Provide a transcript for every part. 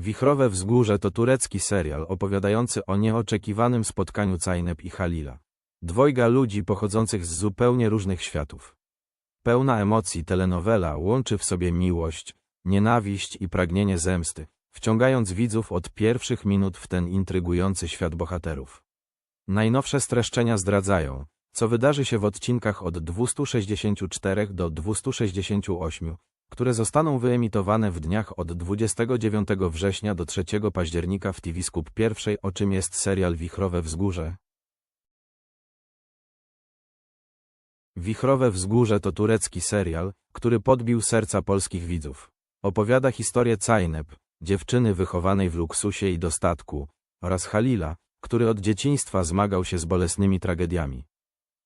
Wichrowe Wzgórze to turecki serial opowiadający o nieoczekiwanym spotkaniu Cajnep i Halila. Dwojga ludzi pochodzących z zupełnie różnych światów. Pełna emocji telenowela łączy w sobie miłość, nienawiść i pragnienie zemsty, wciągając widzów od pierwszych minut w ten intrygujący świat bohaterów. Najnowsze streszczenia zdradzają, co wydarzy się w odcinkach od 264 do 268, które zostaną wyemitowane w dniach od 29 września do 3 października w TV Skup pierwszej, o czym jest serial Wichrowe Wzgórze. Wichrowe Wzgórze to turecki serial, który podbił serca polskich widzów. Opowiada historię Cajnep, dziewczyny wychowanej w luksusie i dostatku, oraz Halila, który od dzieciństwa zmagał się z bolesnymi tragediami.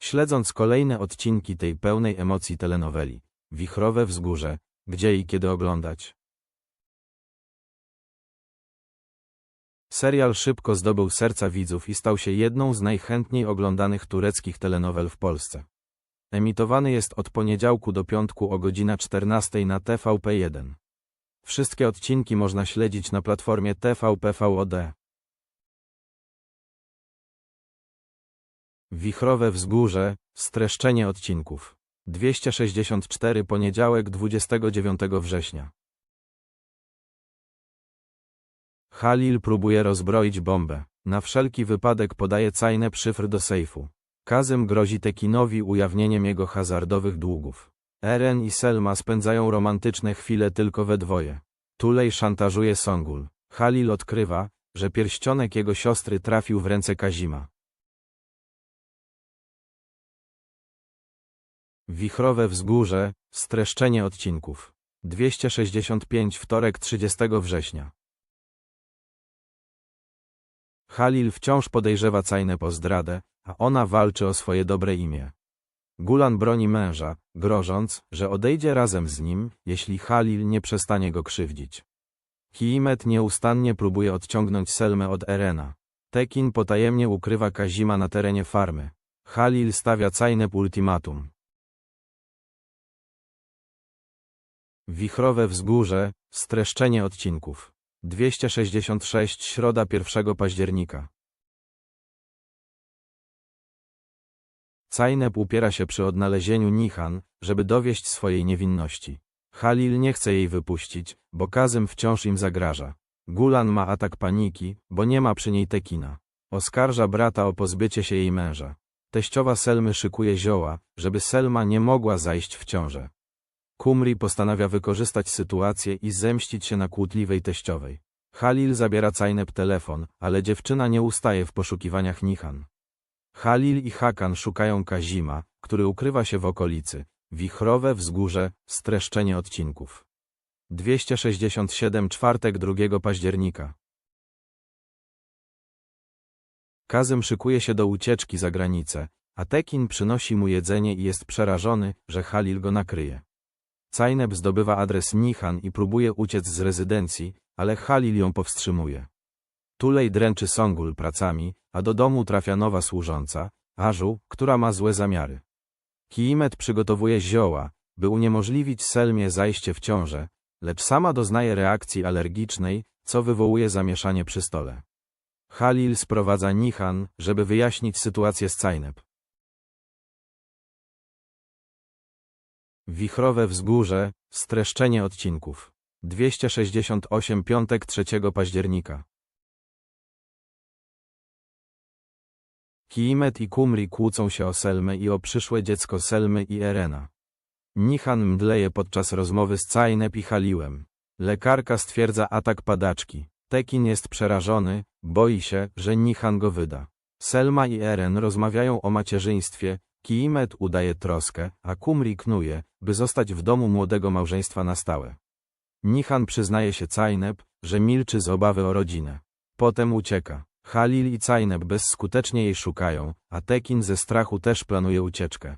śledząc kolejne odcinki tej pełnej emocji telenoweli. Wichrowe Wzgórze, gdzie i kiedy oglądać. Serial szybko zdobył serca widzów i stał się jedną z najchętniej oglądanych tureckich telenowel w Polsce. Emitowany jest od poniedziałku do piątku o godzina 14 na TVP1. Wszystkie odcinki można śledzić na platformie TVP VOD. Wichrowe Wzgórze, streszczenie odcinków. 264 poniedziałek 29 września. Halil próbuje rozbroić bombę. Na wszelki wypadek podaje cajne szyfr do sejfu. Kazym grozi Tekinowi ujawnieniem jego hazardowych długów. Eren i Selma spędzają romantyczne chwile tylko we dwoje. Tulej szantażuje Songul. Halil odkrywa, że pierścionek jego siostry trafił w ręce Kazima. Wichrowe Wzgórze, streszczenie odcinków. 265 wtorek 30 września. Halil wciąż podejrzewa Cajnę o zdradę, a ona walczy o swoje dobre imię. Gulan broni męża, grożąc, że odejdzie razem z nim, jeśli Halil nie przestanie go krzywdzić. Kiimet nieustannie próbuje odciągnąć Selmę od Erena. Tekin potajemnie ukrywa Kazima na terenie farmy. Halil stawia Cajnep ultimatum. Wichrowe Wzgórze, streszczenie odcinków. 266 Środa 1 października. Cajnep upiera się przy odnalezieniu Nihan, żeby dowieść swojej niewinności. Halil nie chce jej wypuścić, bo Kazym wciąż im zagraża. Gulan ma atak paniki, bo nie ma przy niej Tekina. Oskarża brata o pozbycie się jej męża. Teściowa Selmy szykuje zioła, żeby Selma nie mogła zajść w ciążę. Kumri postanawia wykorzystać sytuację i zemścić się na kłótliwej teściowej. Halil zabiera Cajnep telefon, ale dziewczyna nie ustaje w poszukiwaniach Nihan. Halil i Hakan szukają Kazima, który ukrywa się w okolicy. Wichrowe wzgórze, streszczenie odcinków. 267 czwartek 2 października. Kazym szykuje się do ucieczki za granicę, a Tekin przynosi mu jedzenie i jest przerażony, że Halil go nakryje. Cajneb zdobywa adres Nihan i próbuje uciec z rezydencji, ale Halil ją powstrzymuje. Tulej dręczy Songul pracami, a do domu trafia nowa służąca, Ażu, która ma złe zamiary. Kiimet przygotowuje zioła, by uniemożliwić Selmie zajście w ciążę, lecz sama doznaje reakcji alergicznej, co wywołuje zamieszanie przy stole. Halil sprowadza Nihan, żeby wyjaśnić sytuację z Cajneb. Wichrowe Wzgórze, streszczenie odcinków. 268 piątek 3 października. Kiimet i Kumri kłócą się o Selmę i o przyszłe dziecko Selmy i Erena. Nihan mdleje podczas rozmowy z Cajnep i Haliłem. Lekarka stwierdza atak padaczki. Tekin jest przerażony, boi się, że Nihan go wyda. Selma i Eren rozmawiają o macierzyństwie, Kiimet udaje troskę, a Kumri knuje, by zostać w domu młodego małżeństwa na stałe. Nihan przyznaje się Cajnep, że milczy z obawy o rodzinę. Potem ucieka. Halil i Cajneb bezskutecznie jej szukają, a Tekin ze strachu też planuje ucieczkę.